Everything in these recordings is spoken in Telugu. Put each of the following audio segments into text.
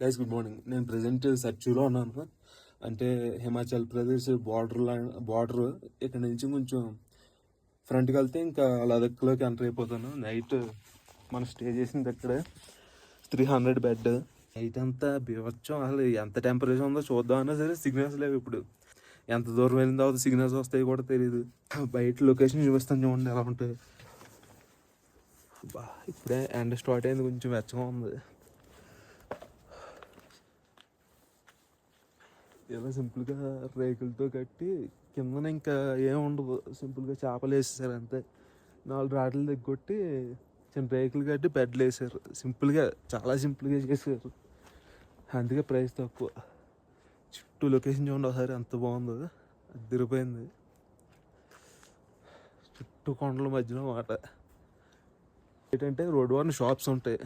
గైస్ గుడ్ మార్నింగ్ నేను ప్రజెంట్ సర్చూలో ఉన్నాను అంటే హిమాచల్ ప్రదేశ్ బార్డర్ బార్డర్ ఇక్కడ నుంచి కొంచెం ఫ్రంట్కి వెళ్తే ఇంకా లదక్లోకి ఎంటర్ అయిపోతాను. నైట్ మనం స్టే చేసింది అక్కడే త్రీ హండ్రెడ్ బెడ్ నైట్ అంతా బీవచ్చం అసలు ఎంత టెంపరేచర్ ఉందో చూద్దాం అన్నా సరే సిగ్నల్స్ లేవు ఇప్పుడు. ఎంత దూరం వెళ్ళిన తర్వాత సిగ్నల్స్ వస్తాయి కూడా తెలియదు బయట లొకేషన్ చూపిస్తాను చూడండి ఎలా ఉంటుంది. బా ఇప్పుడే ఎండ స్టార్ట్ అయింది. కొంచెం వెచ్చగా ఉంది. చాలా సింపుల్గా రేకులతో కట్టి కిందన ఇంకా ఏం ఉండదు. సింపుల్గా చేపలు వేసేసారు అంతే. నాలుగు రాటలు దగ్గొట్టి చిన్న రేకులు కట్టి బెడ్లు వేసారు. సింపుల్గా చాలా సింపుల్గా చేశారు అందుకే ప్రైస్ తక్కువ. చుట్టూ లొకేషన్ చూడండి ఒకసారి ఎంత బాగుందో. అదిరిపోయింది. చుట్టూ కొండల మధ్యలో మాట. ఏంటంటే రోడ్ వన్ షాప్స్ ఉంటాయి.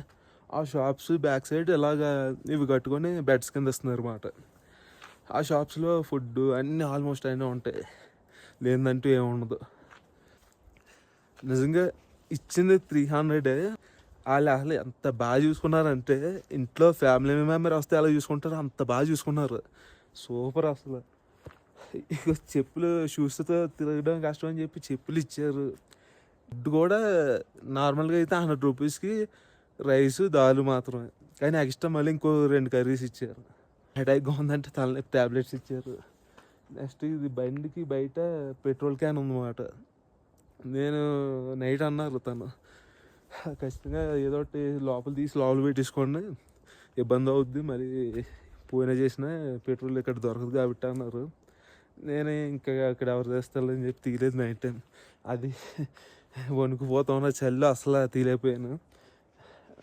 ఆ షాప్స్ బ్యాక్ సైడ్ ఇలాగా ఇవి కట్టుకొని బెడ్స్ కింద ఇస్తున్నారు అన్నమాట ఆ షాప్స్లో ఫుడ్ అన్నీ ఆల్మోస్ట్ అయినా ఉంటాయి. లేదంటూ ఏముండదు నిజంగా ఇచ్చింది త్రీ హండ్రెడే వాళ్ళు అసలు ఎంత బాగా చూసుకున్నారంటే ఇంట్లో ఫ్యామిలీ మెంబర్ వస్తే ఎలా చూసుకుంటారో అంత బాగా చూసుకున్నారు. సూపర్ అసలు. ఇక చెప్పులు షూస్తో తిరగడం కష్టం అని చెప్పి చెప్పులు ఇచ్చారు. ఫుడ్ కూడా నార్మల్గా అయితే హండ్రెడ్ రూపీస్కి రైస్ దాలు మాత్రమే. కానీ ఎక్స్ట్రా మళ్ళీ ఇంకో రెండు కర్రీస్ ఇచ్చారు. హెడేక్ ఉందంటే తలనొప్పి ట్యాబ్లెట్స్ ఇచ్చారు. నెక్స్ట్ ఇది బండికి బయట పెట్రోల్ క్యాన్ ఉందన్నమాట. నేను నైట్ అన్నారు తను. ఖచ్చితంగా ఏదో ఒకటి లోపల తీసి లోపల పెట్టేసుకోండి. ఇబ్బంది అవుద్ది మరి పోయినా చేసినా పెట్రోల్ ఇక్కడ దొరకదు కాబట్టి అన్నారు. నేను ఇంకా అక్కడ ఎవరు తెస్తారని చెప్పి తీయలేదు నైట్ టైం. అది వణుకుపోతా ఉన్న చల్లు అసలు తీలేకపోయాను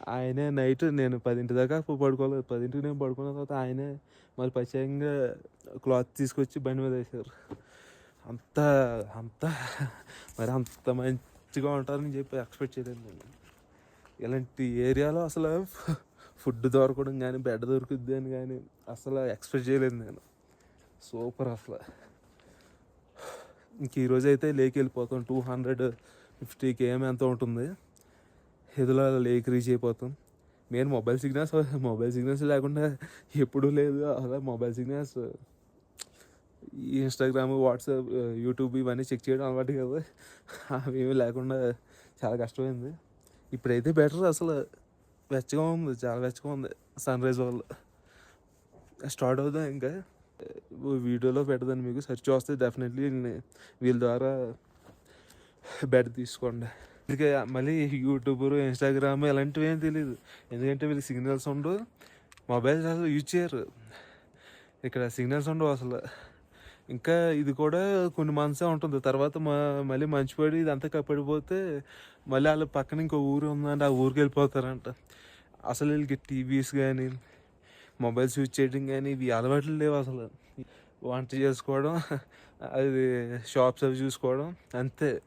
ఆయనే నైట్ నేను పదింటి దాకా పడుకోలేదు పదింటికి నేను పడుకున్న తర్వాత ఆయనే మళ్ళీ ప్రత్యేకంగా క్లాత్ తీసుకొచ్చి బండి మీద వేశారు. అంత అంత మరి అంత మంచిగా ఉంటారని చెప్పి ఎక్స్పెక్ట్ చేయలేదు నేను. ఇలాంటి ఏరియాలో అసలు ఫుడ్ దొరకడం కానీ బెడ్ దొరుకుద్ది అని కానీ అసలు ఎక్స్పెక్ట్ చేయలేదు నేను. సూపర్ అసలు. ఇంక ఈరోజు అయితే వెళ్ళిపోతాం. టూ హండ్రెడ్ ఫిఫ్టీ కేఎం ఎంత ఉంటుంది. ఎదులో లేక్ రీచ్ అయిపోతాం. Main mobile signals mobile signals లేకుండా ఎప్పుడూ లేదు. అలా మొబైల్ సిగ్నల్స్ ఈ ఇన్స్టాగ్రామ్ వాట్సాప్ యూట్యూబ్ ఇవన్నీ చెక్ చేయడం అలవాటు కదా. అవి ఏమీ లేకుండా చాలా కష్టమైంది. ఇప్పుడైతే బెటర్ అసలు. వెచ్చగా ఉంది చాలా వెచ్చగా ఉంది సన్ రైజ్ వల్ల స్టార్ట్ అవుదాం ఇంకా. వీడియోలో పెడదాను మీకు. సెర్చ్ వస్తే డెఫినెట్లీ వీళ్ళ ద్వారా బెడ్ తీసుకోండి. అందుకే మళ్ళీ యూట్యూబ్ ఇన్స్టాగ్రామ్ ఇలాంటివి ఏం తెలియదు ఎందుకంటే వీళ్ళకి సిగ్నల్స్ ఉండవు. మొబైల్స్ అసలు యూజ్ చేయరు. ఇక్కడ సిగ్నల్స్ ఉండవు అసలు. ఇంకా ఇది కూడా కొన్ని మంత్సే ఉంటుంది. తర్వాత మ- మళ్ళీ మంచిపడి ఇదంతా కప్పడిపోతే మళ్ళీ వాళ్ళ పక్కన ఇంకో ఊరు ఉందంటే ఆ ఊరికి వెళ్ళిపోతారంట. అసలు వీళ్ళకి టీవీస్ కానీ మొబైల్స్ యూజ్ చేయడం కానీ ఇవి అలవాట్లు లేవు అసలు. వంట చేసుకోవడం అది షాప్స్ అవి చూసుకోవడం అంతే.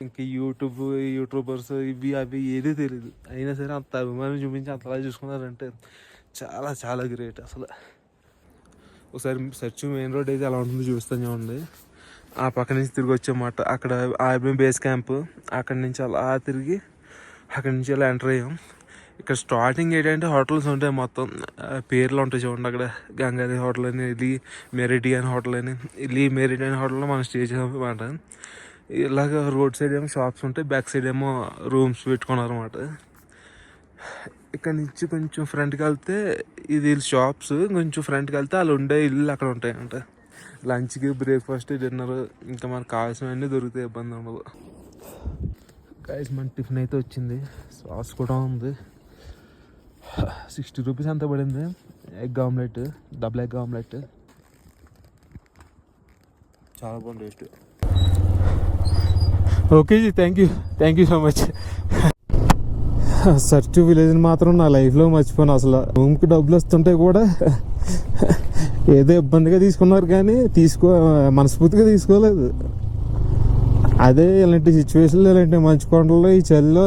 ఇంక యూట్యూబ్ యూట్యూబర్స్ ఇవి అవి ఏదీ తెలియదు అయినా సరే అంత అభిమానం చూపించి అంతలా చూసుకున్నారంటే చాలా చాలా గ్రేట్ అసలు. ఒకసారి సర్చ్ మెయిన్ రోడ్ అయితే ఎలా ఉంటుందో చూస్తానే చూడండి. ఆ పక్క నుంచి తిరిగి వచ్చామాట. అక్కడ ఆర్మీ బేస్ క్యాంప్. అక్కడ నుంచి అలా తిరిగి అక్కడి నుంచి అలా ఎంటర్ అయ్యాం. ఇక్కడ స్టార్టింగ్ ఏంటంటే హోటల్స్ ఉంటాయి మొత్తం. పేర్లు ఉంటాయి చూడండి అక్కడ. గంగాధి హోటల్ అని లీ మెరిడియన్ హోటల్ అని. లీ మెరిడియన్ హోటల్లో మనం స్టే చేసాం అనమాట ఇలాగ రోడ్ సైడ్ ఏమో షాప్స్ ఉంటాయి బ్యాక్ సైడ్ ఏమో రూమ్స్ పెట్టుకున్నారు అనమాట ఇక్కడ నుంచి కొంచెం ఫ్రంట్కి వెళ్తే ఇది షాప్స్ కొంచెం ఫ్రంట్కి వెళ్తే వాళ్ళు ఉండే ఇల్లు అక్కడ ఉంటాయంట. లంచ్కి బ్రేక్ఫాస్ట్ డిన్నర్ ఇంకా మనకు కావాల్సినవన్నీ దొరుకుతాయి ఇబ్బంది ఉండదు. గాయస్ మన టిఫిన్ అయితే వచ్చింది. సాస్ కూడా ఉంది. సిక్స్టీ రూపీస్ అంత పడింది? Egg omelette double egg omelette చాలా బాగుంది taste okay G thank you thank you so much search విలేజ్ని మాత్రం నా లైఫ్లో మర్చిపోను అసలు. రూమ్కి డబ్బులు వస్తుంటే కూడా ఏదో ఇబ్బందిగా తీసుకున్నారు కానీ తీసుకో మనస్ఫూర్తిగా తీసుకోలేదు. అదే ఇలాంటి సిచ్యువేషన్లో ఇలాంటి మంచు కొండల్లో ఈ చలిలో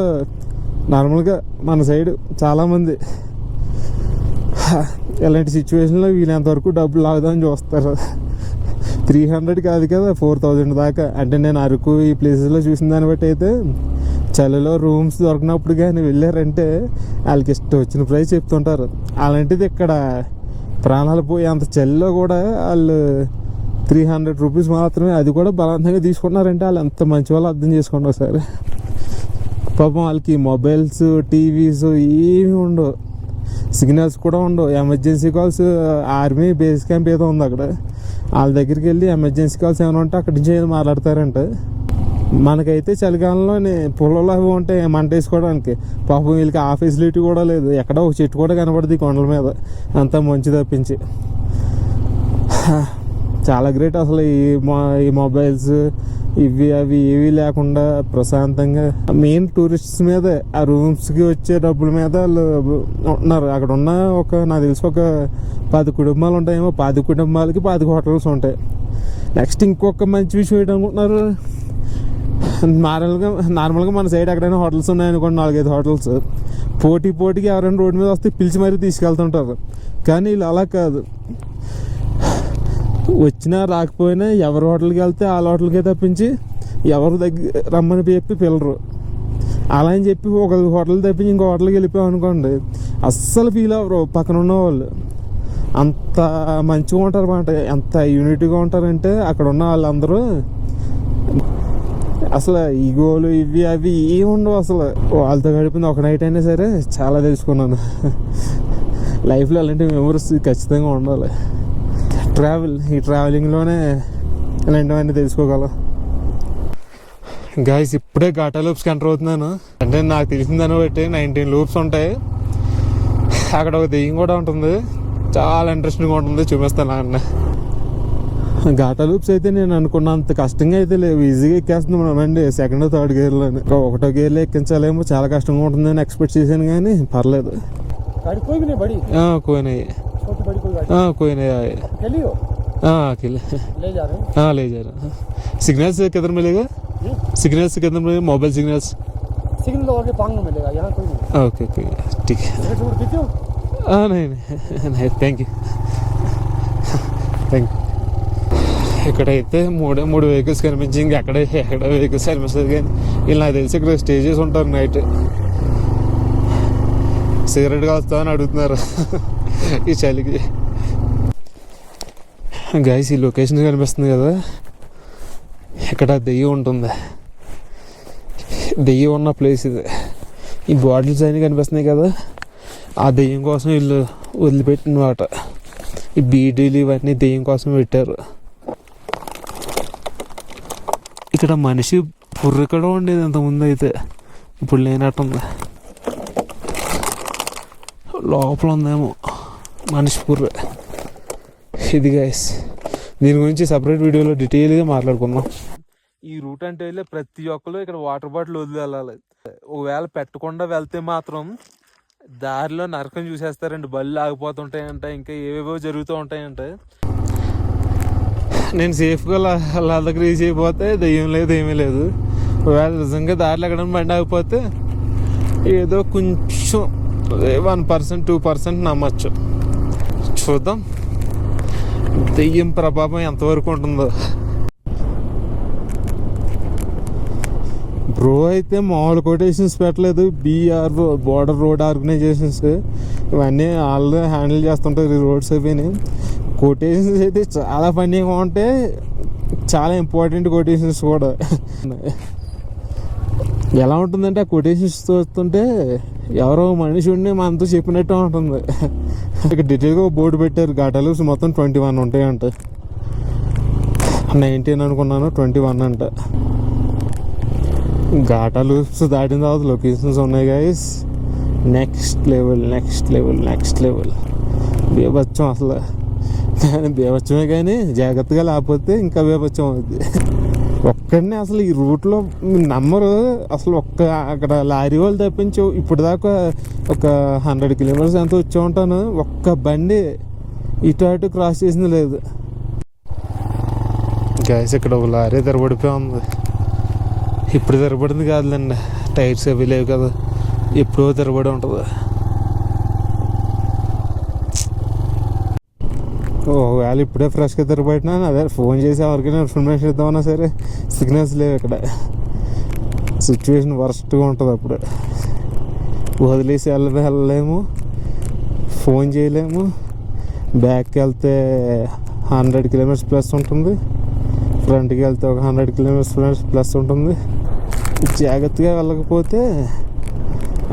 నార్మల్గా మన సైడ్ చాలామంది. ఇలాంటి సిచ్యువేషన్లో వీళ్ళంతవరకు డబ్బులు లాగుదామని చూస్తారు. త్రీ హండ్రెడ్ కాదు కదా ఫోర్ థౌజండ్ దాకా. అంటే నేను అరకు ఈ ప్లేసెస్లో చూసిన దాన్ని బట్టి అయితే చలిలో రూమ్స్ దొరికినప్పుడు కానీ వెళ్ళారంటే వాళ్ళకి ఇష్టం వచ్చిన ప్రైస్ చెప్తుంటారు. అలాంటిది ఇక్కడ ప్రాణాలు పోయి అంత చలిలో కూడా వాళ్ళు త్రీ హండ్రెడ్ రూపీస్ మాత్రమే అది కూడా బలవంతంగా తీసుకున్నారంటే వాళ్ళు ఎంత మంచి వాళ్ళు అర్థం చేసుకోండి ఒకసారి. పాపం వాళ్ళకి మొబైల్స్ టీవీస్ ఏమి ఉండవు. సిగ్నల్స్ కూడా ఉండవు. Emergency calls army base camp ఏదో ఉంది అక్కడ. వాళ్ళ దగ్గరికి వెళ్ళి ఎమర్జెన్సీ కాల్స్ ఏమైనా ఉంటే అక్కడి నుంచి ఏదో మాట్లాడతారంట. మనకైతే చలికాలంలో పొలంలో అవి ఉంటాయి మంట వేసుకోవడానికి. పాపం వీళ్ళకి ఆ ఫెసిలిటీ కూడా లేదు. ఎక్కడో ఒక చెట్టు కూడా కనబడుతుంది కొండల మీద. అంతా మంచి తప్పించి. చాలా గ్రేట్ అసలు ఈ మొ ఈ మొబైల్స్ ఇవి అవి ఏవి లేకుండా ప్రశాంతంగా మెయిన్ టూరిస్ట్స్ మీదే ఆ రూమ్స్కి వచ్చే డబ్బుల మీద వాళ్ళు ఉంటున్నారు అక్కడ ఉన్న ఒక నాకు తెలిసి ఒక పది కుటుంబాలు ఉంటాయేమో. పది కుటుంబాలకి పది హోటల్స్ ఉంటాయి. నెక్స్ట్ ఇంకొక మంచి విషయం ఏంటనుకుంటున్నారు? నార్మల్గా నార్మల్గా మన సైడ్ ఎక్కడైనా హోటల్స్ ఉన్నాయనుకోండి నాలుగైదు హోటల్స్ పోటీ పోటీకి ఎవరైనా రోడ్డు మీద వస్తే పిలిచి మరీ తీసుకెళ్తుంటారు. కానీ వీళ్ళు అలా కాదు. వచ్చినా రాకపోయినా ఎవరి హోటల్కి వెళ్తే వాళ్ళ హోటల్కే తప్పించి ఎవరు దగ్గర రమ్మని చెప్పి పిల్లరు అలా అని చెప్పి ఒక హోటల్ తప్పించి ఇంకో హోటల్కి వెళ్ళిపోయాం అనుకోండి అస్సలు ఫీల్ అవ్వరు. పక్కన ఉన్న వాళ్ళు అంత మంచిగా ఉంటారు అన్నమాట ఎంత యూనిటీగా ఉంటారంటే అక్కడ ఉన్న వాళ్ళందరూ అసలు ఈగోలు ఇవి అవి ఏమి ఉండవు అసలు. వాళ్ళతో గడిపింది ఒక నైట్ అయినా సరే చాలా తెలుసుకున్నాను. లైఫ్లో అలాంటి మెమరీస్ ఖచ్చితంగా ఉండాలి. ట్రావెల్ ఈ ట్రావెలింగ్లోనే ఇలాంటివన్నీ తెలుసుకోగలం గాయస్ ఇప్పుడే ఘాటా లూప్స్కి ఎంటర్ అవుతున్నాను. అంటే నాకు తెలిసిన దాన్ని బట్టి నైన్టీన్ లూప్స్ ఉంటాయి. అక్కడ ఒక దెయ్యం కూడా ఉంటుంది. చాలా ఇంట్రెస్టింగ్గా ఉంటుంది. చూపిస్తాను అన్న ఘాటా లూప్స్ అయితే నేను అనుకున్నంత కష్టంగా అయితే లేవు. ఈజీగా ఎక్కేస్తున్నాం అండి సెకండ్ థర్డ్ గేర్లో ఒకటో గేర్లో ఎక్కించాలేమో. చాలా కష్టంగా ఉంటుందని ఎక్స్పెక్ట్ చేశాను కానీ పర్లేదు. गाड़ी कोई भी नहीं बड़ी ఆ, కోయినాయి छोटी बड़ी कोई गाड़ी ఆ, కోయినాయి अकेली हो ఆ, अकेले ले जा रहे हैं हाँ ले जा रहा सिग्नल्स किधर मिलेगा हम्म? सिग्नल्स किधर मिलेगा मोबाइल सिग्नल्स सिग्नल लगा के पांग में मिलेगा यहाँ कोई नहीं ओके ओके ठीक है सिगरेट सिगरेट पीते हो हाँ नहीं नहीं नहीं థ్యాంక్ యూ థ్యాంక్ ఇక్కడైతే మూడే మూడు వెహికల్స్ కనిపించి ఇంకా ఎక్కడ ఎక్కడ వెహికల్స్ కనిపిస్తుంది కానీ వీళ్ళు నాకు తెలిసి ఇక్కడ స్టేజెస్ ఉంటారు నైట్ సిగరెట్ కాస్తా అని అడుగుతున్నారు. ఈ చలికి. గైస్ ఈ లొకేషన్ కనిపిస్తుంది కదా. ఇక్కడ దెయ్యం ఉంటుంది. దెయ్యం ఉన్న ప్లేస్ ఇది. ఈ బాటిల్స్ అన్నీ కనిపిస్తున్నాయి కదా. ఆ దెయ్యం కోసం వీళ్ళు వదిలిపెట్టిన మాట ఈ బీడీలు ఇవన్నీ దెయ్యం కోసం పెట్టారు. ఇక్కడ మనిషి పుర్రె ఉండేది ఇంతకుముందు అయితే. ఇప్పుడు లేనట్టుంది. లోపల ఉందేమో మనిషి పుర్రె ఇది గైస్ దీని గురించి సపరేట్ వీడియోలో డీటెయిల్గా మాట్లాడుకుందాం. ఈ రూట్ అంటే వెళ్ళే ప్రతి ఒక్కరు ఇక్కడ వాటర్ బాటిల్ వదిలి వెళ్ళాలి ఒకవేళ పెట్టకుండా వెళ్తే మాత్రం దారిలో నరకం చూసేస్తారండి. బళ్ళు ఆగిపోతుంటాయంట ఇంకా ఏవేవో జరుగుతూ ఉంటాయంట. నేను సేఫ్గా వాళ్ళ దగ్గర రీచ్ అయిపోతే దెయ్యం లేదు ఏమీ లేదు. ఒకవేళ నిజంగా దారిలో ఎక్కడ బండి ఆగిపోతే ఏదో కొంచెం వన్ పర్సెంట్ టూ పర్సెంట్ నమ్మచ్చు. చూద్దాం. దెయ్యం ప్రభావం ఎంతవరకు ఉంటుందో. బ్రో అయితే మామూలు కొటేషన్స్ పెట్టలేదు. బీఆర్ బోర్డర్ రోడ్ ఆర్గనైజేషన్స్ ఇవన్నీ వాళ్ళు హ్యాండిల్ చేస్తుంటారు ఈ రోడ్స్ అవిని. కొటేషన్స్ అయితే చాలా ఫన్నీగా ఉంటాయి చాలా ఇంపార్టెంట్ కొటేషన్స్ కూడా. ఎలా ఉంటుందంటే ఆ కొటేషన్స్ చూస్తుంటే ఎవరో మనిషి ఉండి మనతో చెప్పినట్టు ఉంటుంది. ఇక డీటెయిల్గా బోర్డు పెట్టారు. ఘాటాలు మొత్తం ట్వంటీ వన్ ఉంటాయంట. నైన్టీన్ అనుకున్నాను ట్వంటీ వన్ అంట. ఘాటా లూప్స్ దాటిన తర్వాత లొకేషన్స్ ఉన్నాయి guys next level next level next level బీభత్సం అసలు. కానీ బీభత్సమే కానీ జాగ్రత్తగా లేకపోతే ఇంకా బీభత్సం అవుతుంది ఒక్కడిని అసలు ఈ రూట్లో నమ్మరు. అసలు ఒక్క అక్కడ లారీ వాళ్ళు తప్పించి ఇప్పుడు దాకా ఒక హండ్రెడ్ కిలోమీటర్స్ ఎంత వచ్చి ఉంటాను ఒక్క బండి ఇటు అటు క్రాస్ చేసింది లేదు. గ్యాస్ ఇక్కడ ఒక లారీ తెరబడిపోయి ఉంది. ఇప్పుడు తెరబడింది కాదులేండి. టైర్స్ అవి లేవు కదా. ఎప్పుడో తెరబడి ఉంటుంది. ఒకవేళ ఇప్పుడే ఫ్రెష్గా తిరగబడినా అదే ఫోన్ చేసి ఎవరికైనా ఇన్ఫర్మేషన్ ఇద్దామన్నా సరే సిగ్నల్స్ లేవు ఇక్కడ. సిచ్యువేషన్ వరస్ట్గా ఉంటుంది అప్పుడు. వదిలేసి వెళ్ళ వెళ్ళలేము. ఫోన్ చేయలేము. బ్యాక్కి వెళ్తే హండ్రెడ్ కిలోమీటర్స్ ప్లస్ ఉంటుంది. ఫ్రంట్కి వెళ్తే ఒక హండ్రెడ్ కిలోమీటర్స్ ప్లస్ ప్లస్ ఉంటుంది. జాగ్రత్తగా వెళ్ళకపోతే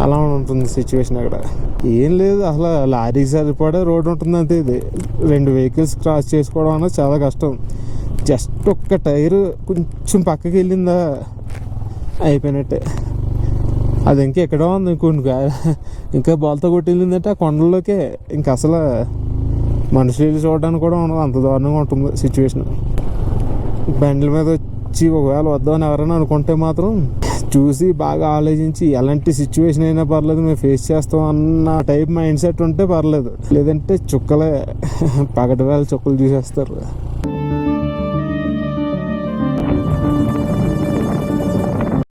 అలా ఉంటుంది సిచ్యువేషన్ అక్కడ. ఏం లేదు అసలు లారీకి సరిపడే రోడ్డు ఉంటుంది ఇది. రెండు వెహికల్స్ క్రాస్ చేసుకోవడం అనేది చాలా కష్టం. జస్ట్ ఒక్క టైరు కొంచెం పక్కకి వెళ్ళిందా అయిపోయినట్టే. అది ఇంకా ఎక్కడో ఉంది ఇంకొన్ని ఇంకా బాల్తో కొట్టిందంటే ఆ కొండల్లోకే. ఇంకా అసలు మనుషులు చూడడానికి కూడా ఉండదు అంత దారుణంగా ఉంటుంది సిచ్యువేషన్ బండ్ల మీద వచ్చి ఒకవేళ వద్దామని ఎవరైనా అనుకుంటే మాత్రం చూసి బాగా ఆలోచించి ఎలాంటి సిచ్యువేషన్ అయినా పర్లేదు మేము ఫేస్ చేస్తాం అన్న టైప్ మైండ్ సెట్ ఉంటే పర్లేదు. లేదంటే చుక్కలే పగటివేళ చుక్కలు చూసేస్తారు.